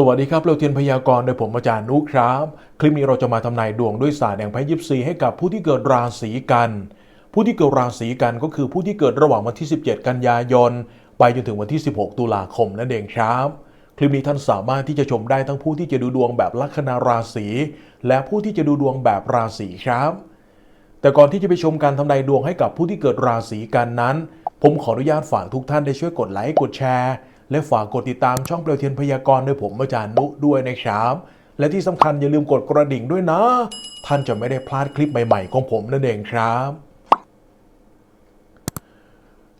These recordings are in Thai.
สวัสดีครับเราเทียนพยากรณ์โดยผมอาจารย์นุครับ คลิปนี้เราจะมาทำนายดวงด้วยศาสตร์แห่งไพ่ยิปซีให้กับผู้ที่เกิดราศีกัน ผู้ที่เกิดราศีกันก็คือผู้ที่เกิดระหว่างวันที่ 17 กันยายน ไปจนถึงวันที่ 16 ตุลาคมนั่นเองครับ คลิปนี้ท่านสามารถที่จะชมได้ทั้งผู้ที่จะดูดวงแบบลัคนาราศีและผู้ที่จะดูดวงแบบราศีครับ แต่ก่อนที่จะไปชมการทำนายดวงให้กับผู้ที่เกิดราศีกันนั้น ผมขออนุญาตฝากทุกท่านได้ช่วยกดไลค์กดแชร์ และฝากกดติดตามช่องเปลวเทียนพยากรณ์โดยผมอาจารย์นุด้วยนะครับและที่สำคัญอย่าลืมกดกระดิ่งด้วยนะ ท่านจะไม่ได้พลาดคลิปใหม่ๆ ของผมนั่นเองครับ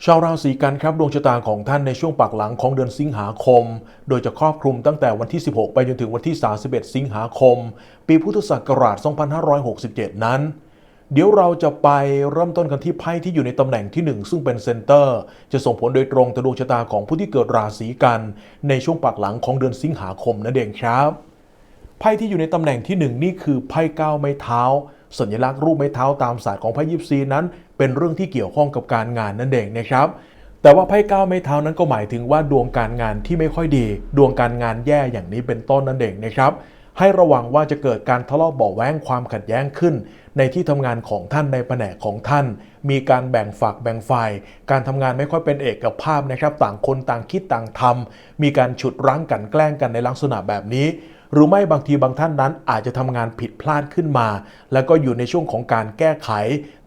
ชาวราศีกันครับดวงชะตาของท่านในช่วงปักหลังของเดือนสิงหาคม โดยจะครอบคลุมตั้งแต่วันที่ 16 ไปจนถึงวันที่ 31 สิงหาคม ปีพุทธศักราช 2567 นั้น เดี๋ยวเราจะไปเริ่มต้นกันที่ไพ่ที่อยู่ในตำแหน่งที่ 1 ซึ่งเป็นเซนเตอร์ จะส่งผลโดยตรงต่อดวงชะตาของผู้ที่เกิดราศีกัน ในช่วงปักหลังของเดือนสิงหาคมนั่นเองครับไพ่ที่อยู่ในตำแหน่งที่ 1 นี่คือไพ่ก้าวไม้เท้า สัญลักษณ์รูปไม้เท้าตามศาสตร์ของไพ่ยิปซีนั้น เป็นเรื่องที่เกี่ยวข้องกับการงานนั่นเองนะครับแต่ว่าไพ่ก้าวไม้เท้านั้นก็หมายถึงว่าดวงการงานที่ไม่ค่อยดี ดวงการงานแย่อย่างนี้เป็นต้นนั่นเองนะครับ ให้ระวังว่าจะเกิดการทะเลาะเบาแว้งความขัดแย้งขึ้น ในที่ทำงานของท่านในแผนกของท่าน มีการแบ่งฝักแบ่งฝ่าย การทำงานไม่ค่อยเป็นเอกภาพนะครับ ต่างคนต่างคิดต่างทำมีการฉุดรั้งกันแกล้งกันในลักษณะแบบนี้หรือไม่บางทีบางท่านนั้นอาจจะทำงานผิดพลาดขึ้นมา แล้วก็อยู่ในช่วงของการแก้ไข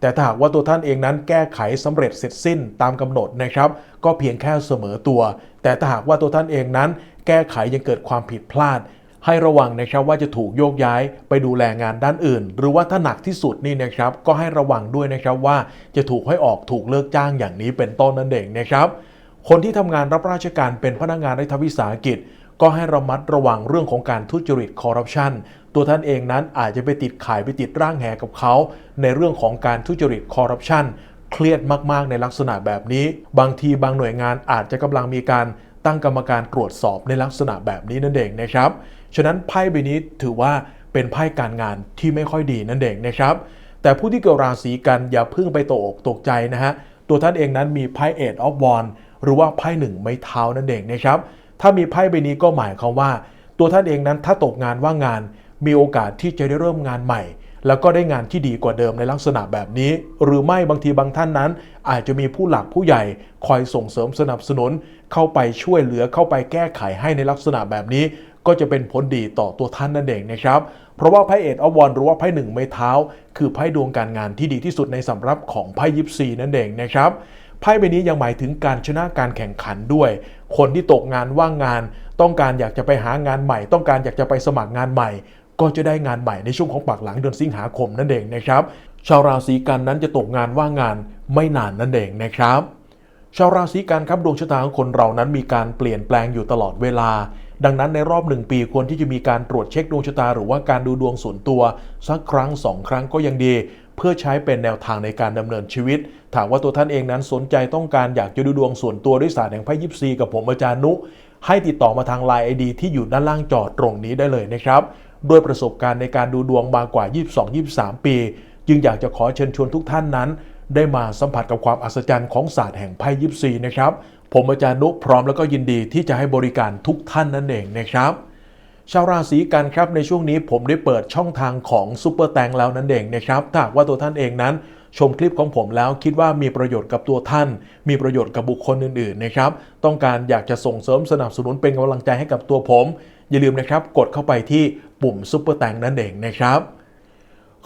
แต่ถ้าหากว่าตัวท่านเองนั้นแก้ไขสำเร็จเสร็จสิ้นตามกำหนดนะครับ ก็เพียงแค่เสมอตัว แต่ถ้าหากว่าตัวท่านเองนั้น แก้ไขยังเกิดความผิดพลาด ให้ระวังนะครับว่าจะถูกโยกย้ายไปดูแลงานด้านอื่น หรือว่าถ้าหนักที่สุดนี่นะครับก็ให้ระวังด้วยนะครับว่าจะถูกให้ออกถูกเลิกจ้างอย่างนี้เป็นต้นนั่นเองนะครับ คนที่ทำงานรับราชการเป็นพนักงานรัฐวิสาหกิจ ก็ให้ระมัดระวังเรื่องของการทุจริตคอร์รัปชันตัวท่านเองนั้นอาจจะไปติดขายไปติดร่างแหกับเขาในเรื่องของการทุจริตคอร์รัปชันเครียดมากๆในลักษณะแบบนี้ บางทีบางหน่วยงานอาจจะกำลังมีการ ตั้งกรรมการตรวจสอบในลักษณะแบบนี้นั่นเองนะครับ ฉะนั้นไพ่ใบนี้ถือว่าเป็นไพ่การงานที่ไม่ค่อยดีนั่นเองนะครับ แต่ผู้ที่เกิดราศีกันอย่าเพิ่งไปตกอกตกใจนะฮะ ตัวท่านเองนั้นมีไพ่เอ็ดออฟวอนหรือว่าไพ่หนึ่งไม้เท้านั่นเองนะครับ ถ้ามีไพ่ใบนี้ก็หมายความว่า ตัวท่านเองนั้นถ้าตกงานว่างงาน มีโอกาสที่จะได้เริ่มงานใหม่ แล้วก็ได้งานที่ดีกว่าเดิมในลักษณะแบบนี้ หรือไม่บางทีบางท่านนั้น อาจจะมีผู้หลักผู้ใหญ่คอยส่งเสริมสนับสนุน เข้าไปช่วยเหลือเข้าไปแก้ไขให้ในลักษณะแบบนี้ ก็จะเป็นผลดีต่อตัวท่านนั่นเองนะครับ เพราะว่าไพ่เอ็ดอวอนหรือว่าไพ่หนึ่งไม้เท้า คือไพ่ดวงการงานที่ดีที่สุดในสำรับของไพ่ยิปซีนั่นเองนะครับไพ่ใบนี้ยังหมายถึงการชนะการแข่งขันด้วย คนที่ตกงานว่างงาน ต้องการอยากจะไปหางานใหม่ ต้องการอยากจะไปสมัครงานใหม่ ก็จะได้งานใหม่ในช่วงของปากหลังเดือนสิงหาคมนั่นเองนะครับ ชาวราศีกันนั้นจะตกงานว่างงานไม่นานนั่นเองนะครับ ชาวราศีกันครับดวงชะตาของคนเรานั้นมีการเปลี่ยนแปลงอยู่ตลอดเวลา ดังนั้นในรอบหนึ่งปีควรที่จะมีการตรวจเช็คดวงชะตา หรือว่าการดูดวงส่วนตัว สักครั้งสองครั้งก็ยังดีเพื่อใช้เป็นแนวทางในการดำเนินชีวิต ถามว่าตัวท่านเองนั้นสนใจต้องการอยากจะดูดวงส่วนตัวด้วยศาสตร์แห่งไพ่ยิปซีกับผมอาจารย์นุ ให้ติดต่อมาทาง Line ID ที่อยู่ด้านล่างจอตรงนี้ได้เลยนะครับ ด้วยประสบการณ์ในการดูดวงมากว่า 22-23 ปี จึงอยากจะขอเชิญชวนทุกท่านนั้น ได้มาสัมผัสกับความอัศจรรย์ของศาสตร์แห่งไพ่ยิปซีนะครับ ผมอาจารย์นุพร้อมแล้วก็ยินดีที่จะให้บริการทุกท่านนั่นเองนะครับชาวราศีกันครับในช่วงนี้ผมได้เปิดช่องทางของซูเปอร์แตงแล้วนั่นเองนะครับถ้าหากว่าตัวท่านเองนั้น ชมคลิปของผมแล้วคิดว่ามีประโยชน์กับตัวท่าน มีประโยชน์กับบุคคลอื่นๆนะครับ ต้องการอยากจะส่งเสริมสนับสนุนเป็นกำลังใจให้กับตัวผม อย่าลืมนะครับ กดเข้าไปที่ปุ่มซูเปอร์แตงนั่นเองนะครับ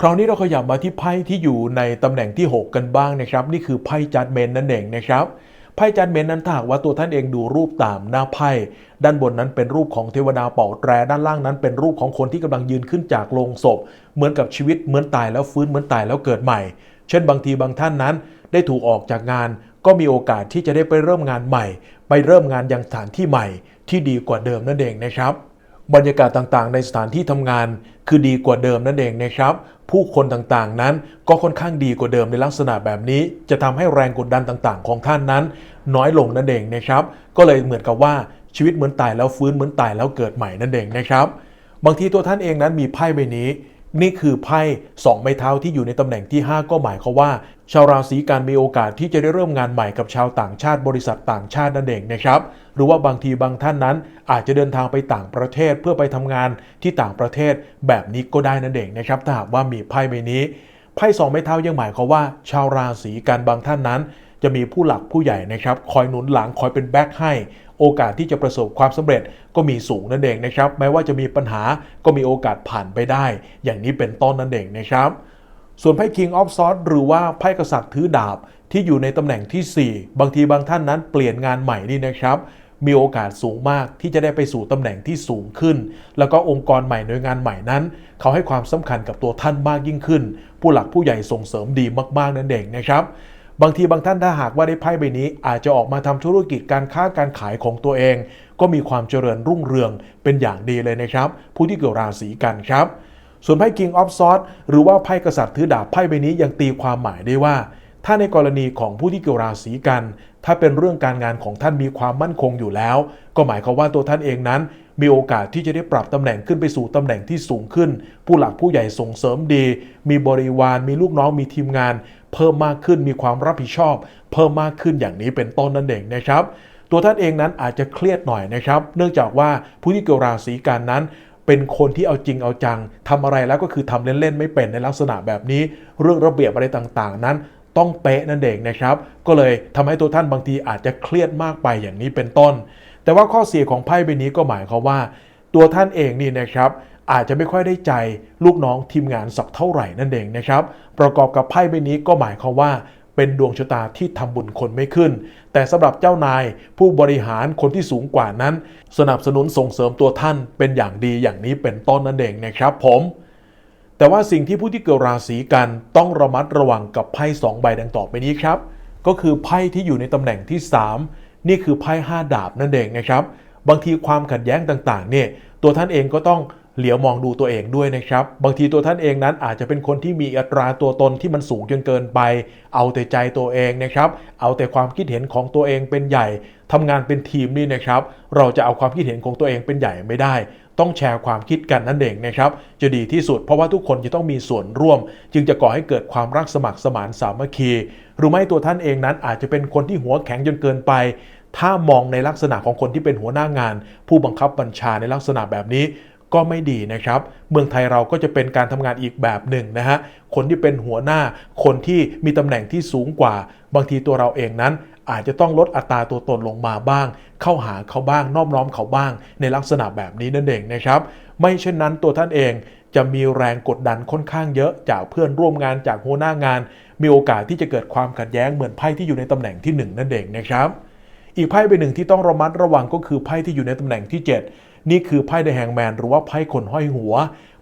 คราวนี้เราขยับมาที่ไพ่ที่อยู่ในตำแหน่งที่ 6 กันบ้างนะครับ นี่คือไพ่จัดเมนนั่นเองนะครับไพ่จัดเมนนั้นถ้าหากว่าตัวท่านเองดูรูปตามหน้าไพ่ด้านบนนั้นเป็นรูปของเทวดาเป่าแตรด้านล่างนั้นเป็นรูปของคนที่กำลังยืนขึ้นจากโลงศพ เหมือนกับชีวิตเหมือนตายแล้วฟื้นเหมือนตายแล้วเกิดใหม่ เช่นบางทีบางท่านนั้น ได้ถูกออกจากงาน ก็มีโอกาสที่จะได้ไปเริ่มงานใหม่ ไปเริ่มงานยังสถานที่ใหม่ ที่ดีกว่าเดิมนั่นเองนะครับ บรรยากาศต่างๆ ในสถานที่ทำงาน คือดีกว่าเดิมนั่นเองนะครับ ผู้คนต่างๆนั้นก็ค่อนข้างดีกว่าเดิมในลักษณะแบบนี้ จะทำให้แรงกดดันต่างๆ ของท่านนั้น น้อยลงนั่นเองนะครับ ก็เลยเหมือนกับว่าชีวิตเหมือนตายแล้วฟื้นเหมือนตายแล้วเกิดใหม่นั่นเองนะครับ บางทีตัวท่านเองนั้นมีไพ่ใบนี้ นี่คือไพ่สองไม้เท้าที่อยู่ในตำแหน่งที่ 5 ก็หมายความว่า ชาวราศีกันมีโอกาสที่จะได้เริ่มงานใหม่กับชาวต่างชาติบริษัทต่างชาตินั่นเองนะครับ หรือว่าบางทีบางท่านนั้น อาจจะเดินทางไปต่างประเทศเพื่อไปทำงานที่ต่างประเทศแบบนี้ก็ได้นั่นเองนะครับถ้าหากว่ามีไพ่ใบนี้ไพ่สองไม้เท้ายังหมายความว่า ชาวราศีกันบางท่านนั้น จะมีผู้หลักผู้ใหญ่นะครับ คอยหนุนหลังคอยเป็นแบ็คให้ โอกาสที่จะประสบความสำเร็จก็มีสูงนั่นเองนะครับ แม้ว่าจะมีปัญหาก็มีโอกาสผ่านไปได้ อย่างนี้เป็นต้นนั่นเองนะครับส่วนไพ่ King of Swords หรือว่าไพ่กษัตริย์ถือดาบที่อยู่ในตำแหน่งที่ 4 บางทีบางท่านนั้นเปลี่ยนงานใหม่นี่นะครับมีโอกาสสูงมากที่จะได้ไปสู่ตำแหน่งที่สูงขึ้น แล้วก็องค์กรใหม่หน่วยงานใหม่นั้น เขาให้ความสำคัญกับตัวท่านมากยิ่งขึ้น ผู้หลักผู้ใหญ่ส่งเสริมดีมากๆนั่นเองนะครับ บางทีบางท่านถ้าหากว่าได้ไพ่ใบนี้ อาจจะออกมาทำธุรกิจการค้าการขายของตัวเอง ก็มีความเจริญรุ่งเรืองเป็นอย่างดีเลยนะครับ ผู้ที่เกิดราศีกันครับ ส่วนไพ่ King of Swords หรือว่าไพ่กษัตริย์ถือดาบไพ่ใบนี้ยังตีความหมายได้ว่า ถ้าในกรณีของผู้ที่เกี่ยวราศีกัน ถ้าเป็นเรื่องการงานของท่านมีความมั่นคงอยู่แล้ว ก็หมายความว่าตัวท่านเองนั้นมีโอกาสที่จะได้ปรับตำแหน่งขึ้นไปสู่ตำแหน่งที่สูงขึ้น ผู้หลักผู้ใหญ่ส่งเสริมดี มีบริวาร มีลูกน้อง มีทีมงาน เพิ่มมากขึ้นมีความรับผิดชอบ เพิ่มมากขึ้นอย่างนี้เป็นต้นนั่นเองนะครับ ตัวท่านเองนั้นอาจจะเครียดหน่อยนะครับ เนื่องจากว่าผู้ที่เกี่ยวราศีกันนั้นเป็นคนที่เอาจริงเอาจังทำอะไรแล้วก็คือทำเล่นๆไม่เป็นในลักษณะแบบนี้ เรื่องระเบียบอะไรต่างๆ นั้นต้องเป๊ะนั่นเองนะครับ ก็เลยทำให้ตัวท่านบางทีอาจจะเครียดมากไปอย่างนี้เป็นต้น แต่ว่าข้อเสียของไพ่ใบนี้ก็หมายความว่า ตัวท่านเองนี่นะครับ อาจจะไม่ค่อยได้ใจลูกน้องทีมงานสักเท่าไหร่นั่นเองนะครับ ประกอบกับไพ่ใบนี้ก็หมายความว่าเป็นดวงชะตาที่ทำบุญคนไม่ขึ้น แต่สำหรับเจ้านายผู้บริหารคนที่สูงกว่านั้น สนับสนุนส่งเสริมตัวท่านเป็นอย่างดีอย่างนี้เป็นต้นนั่นเองนะครับ ผม แต่ว่าสิ่งที่ผู้ที่เกิดราศีกันต้องระมัดระวังกับไพ่สองใบดังต่อไปนี้ครับ ก็คือไพ่ที่อยู่ในตำแหน่งที่ 3 นี่คือไพ่ห้าดาบนั่นเองนะครับ บางทีความขัดแย้งต่างๆเนี่ยตัวท่านเองก็ต้อง เหลียวมองดูตัวเองด้วยนะครับ บางทีตัวท่านเองนั้นอาจจะเป็นคนที่มีอัตราตัวตนที่มันสูงจนเกินไป เอาแต่ใจตัวเองนะครับ เอาแต่ความคิดเห็นของตัวเองเป็นใหญ่ทำงานเป็นทีมนี่นะครับ เราจะเอาความคิดเห็นของตัวเองเป็นใหญ่ไม่ได้ ต้องแชร์ความคิดกันนั่นเองนะครับ จะดีที่สุดเพราะว่าทุกคนจะต้องมีส่วนร่วม จึงจะก่อให้เกิดความรักสมัครสมานสามัคคี หรือไม่ตัวท่านเองนั้นอาจจะเป็นคนที่หัวแข็งจนเกินไปถ้ามองในลักษณะของคนที่เป็นหัวหน้างาน ผู้บังคับบัญชาในลักษณะแบบนี้ ก็ไม่ดีนะครับ เมืองไทยเราก็จะเป็นการทำงานอีกแบบหนึ่งนะฮะ คนที่เป็นหัวหน้า คนที่มีตำแหน่งที่สูงกว่า บางทีตัวเราเองนั้น อาจจะต้องลดอัตราตัวตนลงมาบ้าง เข้าหาเขาบ้างน้อมน้อมเขาบ้าง ในลักษณะแบบนี้นั่นเองนะครับ ไม่เช่นนั้นตัวท่านเองจะมีแรงกดดันค่อนข้างเยอะจากเพื่อนร่วมงานจากหัวหน้างาน มีโอกาสที่จะเกิดความขัดแย้งเหมือนไพ่ที่อยู่ในตำแหน่งที่หนึ่งนั่นเองนะครับ อีกไพ่ใบหนึ่งที่ต้องระมัดระวังก็คือไพ่ที่อยู่ในตำแหน่งที่ 7 นี่คือไพ่เดอะแฮงแมนหรือว่าไพ่คนห้อยหัว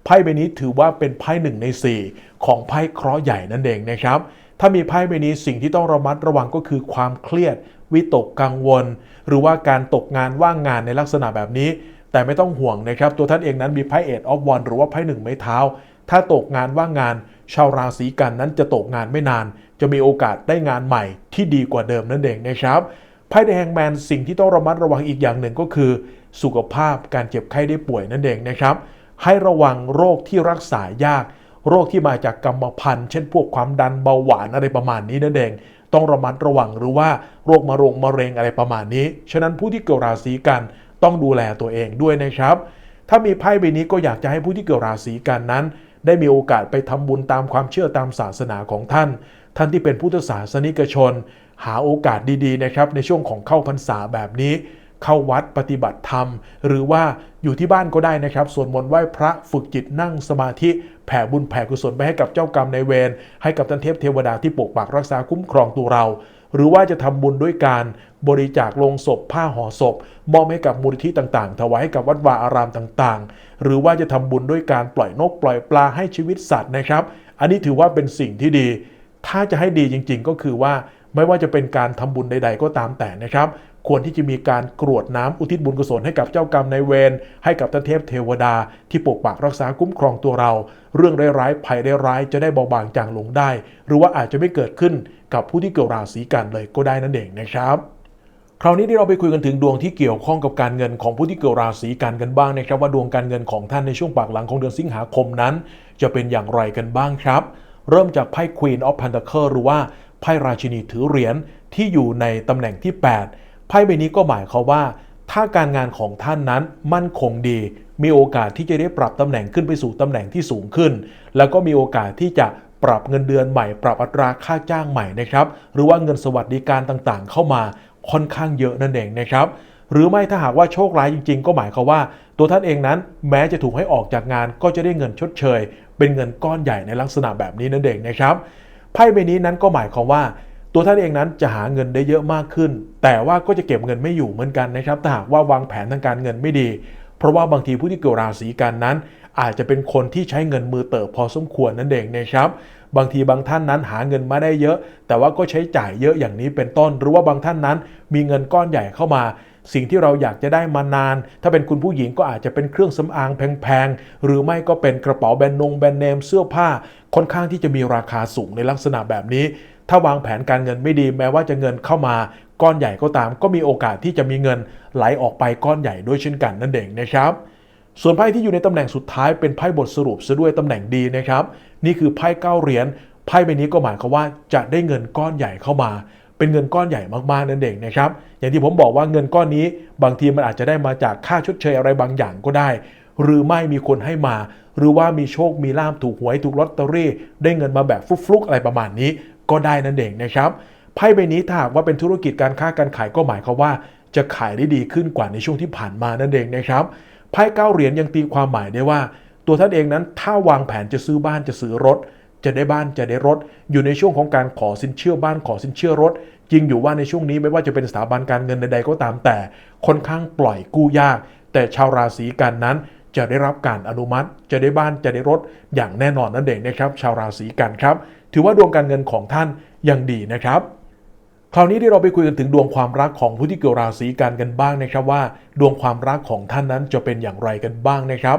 ไพ่ใบนี้ถือว่าเป็นไพ่หนึ่งใน 4 ของไพ่เคราะห์ใหญ่นั่นเองนะครับ ถ้ามีไพ่ใบนี้สิ่งที่ต้องระมัดระวังก็คือความเครียด วิตกกังวล หรือว่าการตกงานว่างงานในลักษณะแบบนี้ แต่ไม่ต้องห่วงนะครับ ตัวท่านเองนั้นมีไพ่เอ็ดออฟวันหรือว่าไพ่หนึ่งไม้เท้า ถ้าตกงานว่างงาน ชาวราศีกันนั้นจะตกงานไม่นาน จะมีโอกาสได้งานใหม่ที่ดีกว่าเดิมนั่นเองนะครับไพ่เดแฮงแมนสิ่งที่ต้องระมัดระวังอีกอย่างหนึ่งก็คือ สุขภาพการเจ็บไข้ได้ป่วยนั่นเองนะครับ ให้ระวังโรคที่รักษายาก โรคที่มาจากกรรมพันธุ์ เช่นพวกความดันเบาหวานอะไรประมาณนี้นั่นเอง ต้องระมัดระวังหรือว่าโรคมะโรงมะเร็งอะไรประมาณนี้ ฉะนั้นผู้ที่เกิดราศีกันต้องดูแลตัวเองด้วยนะครับ ถ้ามีไพ่ใบนี้ก็อยากจะให้ผู้ที่เกิดราศีกันนั้น ได้มีโอกาสไปทำบุญตามความเชื่อตามศาสนาของท่าน ท่านที่เป็นพุทธศาสนิกชน หาโอกาสดีๆนะครับในช่วงของเข้าพรรษาแบบนี้ เข้าวัดปฏิบัติธรรม หรือว่าอยู่ที่บ้านก็ได้นะครับสวดมนต์ไหว้พระฝึกจิตนั่งสมาธิแผ่บุญแผ่กุศลไปให้กับเจ้ากรรมในายเวรให้กับท่านเทพเทวดาที่ปกปักรักษาคุ้มครองตัวเรา หรือว่าจะทำบุญด้วยการบริจาคลงศพผ้าห่อศพ มอบให้กับมูลที่ต่างๆ ถวายให้กับวัดวาอารามต่างๆ หรือว่าจะทำบุญด้วยการปล่อยนกปล่อยปลาให้ชีวิตสัตว์นะครับ อันนี้ถือว่าเป็นสิ่งที่ดี ถ้าจะให้ดีจริง ๆ ก็คือว่าไม่ว่าจะเป็นการทำบุญใด ๆ ก็ตามแต่นะครับ ควรที่จะมีการกรวดน้ำอุทิศบุญกุศลให้กับเจ้ากรรมนายเวรให้กับท่านเทพเทวดา ที่ปกปักรักษาคุ้มครองตัวเรา เรื่องร้ายๆภัยร้ายๆจะได้เบาบางจางลงได้ หรือว่าอาจจะไม่เกิดขึ้นกับผู้ที่เกิดราศีกันเลยก็ได้นั่นเองนะครับคราวนี้ที่เราไปคุยกันถึงดวงที่เกี่ยวข้องกับการเงินของผู้ที่เกิดราศีกันกันบ้างนะครับว่าดวงการเงินของท่านในช่วงปากหลังของเดือนสิงหาคมนั้น จะเป็นอย่างไรกันบ้างครับ เริ่มจากไพ่ Queen of Pentacle หรือว่าไพ่ราชินีถือเหรียญที่อยู่ในตำแหน่งที่ 8 ไพ่ใบนี้ก็หมายความว่า ถ้าการงานของท่านนั้นมั่นคงดี มีโอกาสที่จะได้ปรับตำแหน่งขึ้นไปสู่ตำแหน่งที่สูงขึ้น แล้วก็มีโอกาสที่จะปรับเงินเดือนใหม่ ปรับอัตราค่าจ้างใหม่นะครับ หรือว่าเงินสวัสดิการต่างๆ เข้ามาค่อนข้างเยอะนั่นเองนะครับหรือไม่ถ้าหากว่าโชคร้ายจริงๆ ก็หมายความว่า ตัวท่านเองนั้นแม้จะถูกให้ออกจากงานก็จะได้เงินชดเชย เป็นเงินก้อนใหญ่ในลักษณะแบบนี้นั่นเองนะครับไพ่ใบนี้นั้นก็หมายความว่า ตัวท่านเองนั้นจะหาเงินได้เยอะมากขึ้น แต่ว่าก็จะเก็บเงินไม่อยู่เหมือนกันนะครับถ้าหากว่าวางแผนทางการเงินไม่ดี เพราะว่าบางทีผู้ที่เกิดราศีกันนั้น อาจจะเป็นคนที่ใช้เงินมือเติบพอสมควรนั่นเองนะครับบางทีบางท่านนั้นหาเงินมาได้เยอะ แต่ว่าก็ใช้จ่ายเยอะอย่างนี้เป็นต้น หรือว่าบางท่านนั้นมีเงินก้อนใหญ่เข้ามา สิ่งที่เราอยากจะได้มานาน ถ้าเป็นคุณผู้หญิงก็อาจจะเป็นเครื่องสำอางแพงๆ หรือไม่ก็เป็นกระเป๋าแบรนด์นงแบรนด์เนมเสื้อผ้า ค่อนข้างที่จะมีราคาสูงในลักษณะแบบนี้ ถ้าวางแผนการเงินไม่ดีแม้ว่าจะเงินเข้ามา ก้อนใหญ่ก็ตาม ก็มีโอกาสที่จะมีเงินไหลออกไปก้อนใหญ่ด้วยเช่นกันนั่นเองนะครับส่วนไพ่ที่อยู่ในตำแหน่งสุดท้ายเป็นไพ่บทสรุปซะด้วยตำแหน่งดีนะครับ นี่คือไพ่เก้าเหรียญไพ่ใบนี้ก็หมายความว่าจะได้เงินก้อนใหญ่เข้ามา เป็นเงินก้อนใหญ่มากๆนั่นเองนะครับอย่างที่ผมบอกว่าเงินก้อนนี้ บางทีมันอาจจะได้มาจากค่าชดเชยอะไรบางอย่างก็ได้ หรือไม่มีคนให้มา หรือว่ามีโชคมีลาภถูกหวยถูกลอตเตอรี่ ได้เงินมาแบบฟุกๆอะไรประมาณนี้ ก็ได้นั่นเองนะครับไพ่ใบนี้ถ้าหากว่าเป็นธุรกิจการค้าการขายก็หมายความว่า จะขายได้ดีขึ้นกว่าในช่วงที่ผ่านมานั่นเองนะครับไพ่เก้าเหรียญยังตีความหมายได้ว่า ตัวท่านเองนั้นถ้าวางแผนจะซื้อบ้านจะซื้อรถ จะได้บ้านจะได้รถ อยู่ในช่วงของการขอสินเชื่อบ้านขอสินเชื่อรถ จริงอยู่ว่าในช่วงนี้ไม่ว่าจะเป็นสถาบันการเงินใดๆก็ตามแต่ค่อนข้างปล่อยกู้ยาก แต่ชาวราศีกันนั้นจะได้รับการอนุมัติ จะได้บ้านจะได้รถ อย่างแน่นอนนั่นเองนะครับ ชาวราศีกันครับ ถือว่าดวงการเงินของท่านยังดีนะครับคราวนี้ที่เราไปคุยกันถึงดวงความรักของผู้ที่เกิดราศีกันกันบ้างนะครับว่า ดวงความรักของท่านนั้นจะเป็นอย่างไรกันบ้างนะครับ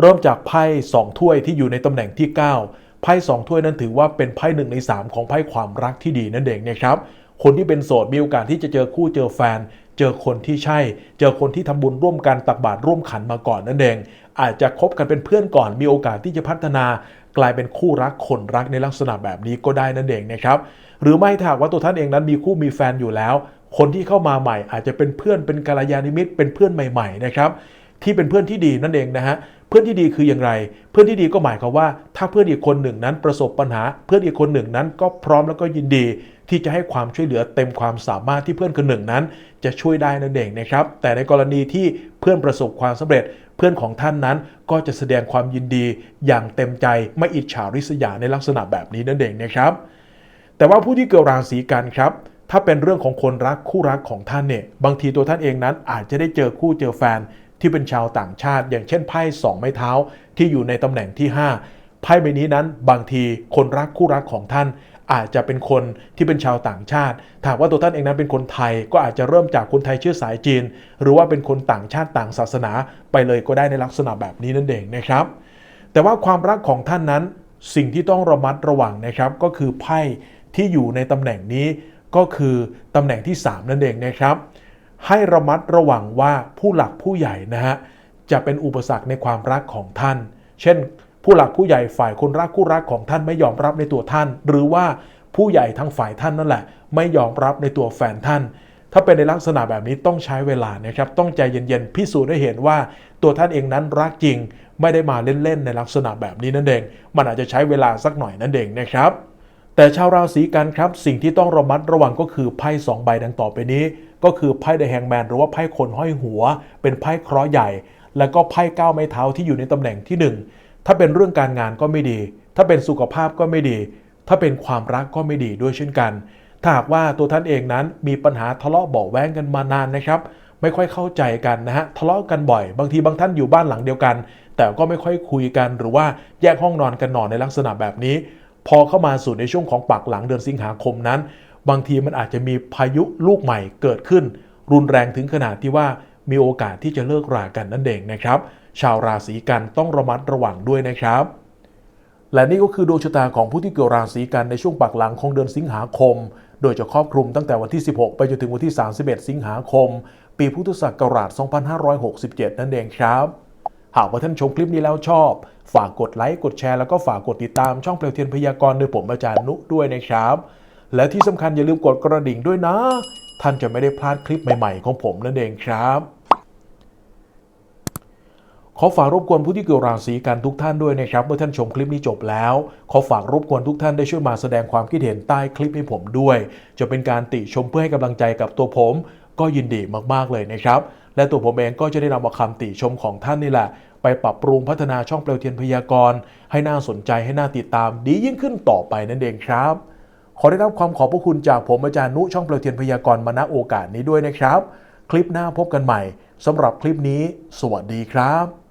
เริ่มจากไพ่สองถ้วยที่อยู่ในตำแหน่งที่ 9 ไพ่สองถ้วยนั้นถือว่าเป็นไพ่หนึ่งใน 3 ของไพ่ความรักที่ดีนั่นเองนะครับ คนที่เป็นโสดมีโอกาสที่จะเจอคู่เจอแฟน เจอคนที่ใช่ เจอคนที่ทำบุญร่วมกันตักบาตรร่วมขันมาก่อนนั่นเอง อาจจะคบกันเป็นเพื่อนก่อนมีโอกาสที่จะพัฒนา กลายเป็นคู่รักคนรักในลักษณะแบบนี้ก็ได้นั่นเองนะครับหรือไม่ถ้าว่าตัวท่านเองนั้นมีคู่มีแฟนอยู่แล้ว คนที่เข้ามาใหม่อาจจะเป็นเพื่อนเป็นกัลยาณมิตรเป็นเพื่อนใหม่ ๆ นะครับ ที่เป็นเพื่อนที่ดีนั่นเองนะฮะ เพื่อนที่ดีคืออย่างไร เพื่อนที่ดีก็หมายความว่า ถ้าเพื่อนอีกคนหนึ่งนั้นประสบปัญหา เพื่อนอีกคนหนึ่งนั้นก็พร้อมแล้วก็ยินดี ที่จะให้ความช่วยเหลือเต็มความสามารถที่เพื่อนคนหนึ่งนั้น จะช่วยได้นั่นเองนะครับ แต่ในกรณีที่เพื่อนประสบความสำเร็จ เพื่อนของท่านนั้นก็จะแสดงความยินดีอย่างเต็มใจไม่อิจฉาริษยาในลักษณะแบบนี้นั่นเองนะครับ แต่ว่าผู้ที่เกิดราศีกันครับถ้าเป็นเรื่องของคนรักคู่รักของท่านเนี่ยบางทีตัวท่านเองนั้นอาจจะได้เจอคู่เจอแฟน ที่เป็นชาวต่างชาติ อย่างเช่นไพ่สองไม้เท้าที่อยู่ในตำแหน่งที่ 5 ไพ่ใบนี้นั้นบางทีคนรักคู่รักของท่านอาจจะเป็นคนที่เป็นชาวต่างชาติถาหากว่าตัวท่านเองนั้นเป็นคนไทย ก็อาจจะเริ่มจากคนไทยเชื้อสายจีน หรือว่าเป็นคนต่างชาติต่างศาสนาไปเลยก็ได้ในลักษณะแบบนี้นั่นเองนะครับ แต่ว่าความรักของท่านนั้นสิ่งที่ต้องระมัดระวังนะครับก็คือไพ่ที่อยู่ในตำแหน่งนี้ก็คือตำแหน่งที่ 3 นั่นเองนะครับ ให้ระมัดระวังว่าผู้หลักผู้ใหญ่นะฮะจะเป็นอุปสรรคในความรักของท่าน เช่น ผู้หลักผู้ใหญ่ฝ่ายคนรักคู่รักของท่านไม่ยอมรับในตัวท่าน หรือว่าผู้ใหญ่ทางฝ่ายท่านนั่นแหละ ไม่ยอมรับในตัวแฟนท่าน ถ้าเป็นในลักษณะแบบนี้ต้องใช้เวลานะครับ ต้องใจเย็นๆพิสูจน์ให้เห็นว่าตัวท่านเองนั้นรักจริง ไม่ได้มาเล่นๆในลักษณะแบบนี้นั่นเอง มันอาจจะใช้เวลาสักหน่อยนั่นเองนะครับแต่ชาวราศีกันครับ สิ่งที่ต้องระมัดระวังก็คือไพ่สองใบดังต่อไปนี้ ก็คือไพ่เดอะแฮงแมนหรือว่าไพ่คนห้อยหัว เป็นไพ่เคราะห์ใหญ่ แล้วก็ไพ่ก้าวไม้เท้าที่อยู่ในตำแหน่งที่หนึ่งถ้าเป็นเรื่องการงานก็ไม่ดี ถ้าเป็นสุขภาพก็ไม่ดี ถ้าเป็นความรักก็ไม่ดีด้วยเช่นกัน ถ้าหากว่าตัวท่านเองนั้นมีปัญหาทะเลาะเบาแว้งกันมานานนะครับไม่ค่อยเข้าใจกันนะฮะทะเลาะกันบ่อย บางทีบางท่านอยู่บ้านหลังเดียวกัน แต่ก็ไม่ค่อยคุยกันหรือว่าแยกห้องนอนกันนอนในลักษณะแบบนี้ พอเข้ามาสู่ในช่วงของปากหลังเดือนสิงหาคมนั้น บางทีมันอาจจะมีพายุลูกใหม่เกิดขึ้น รุนแรงถึงขนาดที่ว่ามีโอกาสที่จะเลิกรากันนั่นเองนะครับ ชาวราศีกันต้องระมัดระวังด้วยนะครับ และนี่ก็คือดวงชะตาของผู้ที่เกิดราศีกันในช่วงปากหลังของเดือนสิงหาคม โดยจะครอบคลุมตั้งแต่วันที่ 16 ไปจนถึงวันที่ 31 สิงหาคม ปีพุทธศักราช 2567 นั่นเองครับ หากว่าท่านชมคลิปนี้แล้วชอบ ฝากกดไลค์กดแชร์แล้วก็ฝากกดติดตามช่องเปลวเทียนพยากรณ์โดยผมอาจารย์นุด้วยนะครับ และที่สำคัญอย่าลืมกดกระดิ่งด้วยนะ ท่านจะไม่ได้พลาดคลิปใหม่ๆ ของผมนั่นเองครับขอฝากรบกวนผู้ที่เกี่ยวราศีกันทุกท่านด้วยนะครับ เมื่อท่านชมคลิปนี้จบแล้ว ขอฝากรบกวนทุกท่านได้ช่วยมาแสดงความคิดเห็นใต้คลิปให้ผมด้วย จะเป็นการติชมเพื่อให้กำลังใจกับตัวผม ก็ยินดีมากๆเลยนะครับ และตัวผมเองก็จะได้นำเอาคำติชมของท่านนี่แหละ ไปปรับปรุงพัฒนาช่องเปลวเทียนพยากรณ์ให้น่าสนใจให้น่าติดตามดียิ่งขึ้นต่อไปนั่นเองครับ ขอได้รับความขอบพระคุณจากผมอาจารย์นุช่องเปลวเทียนพยากรณ์มาณโอกาสนี้ด้วยนะครับ คลิปหน้าพบกันใหม่สำหรับคลิปนี้ สวัสดีครับ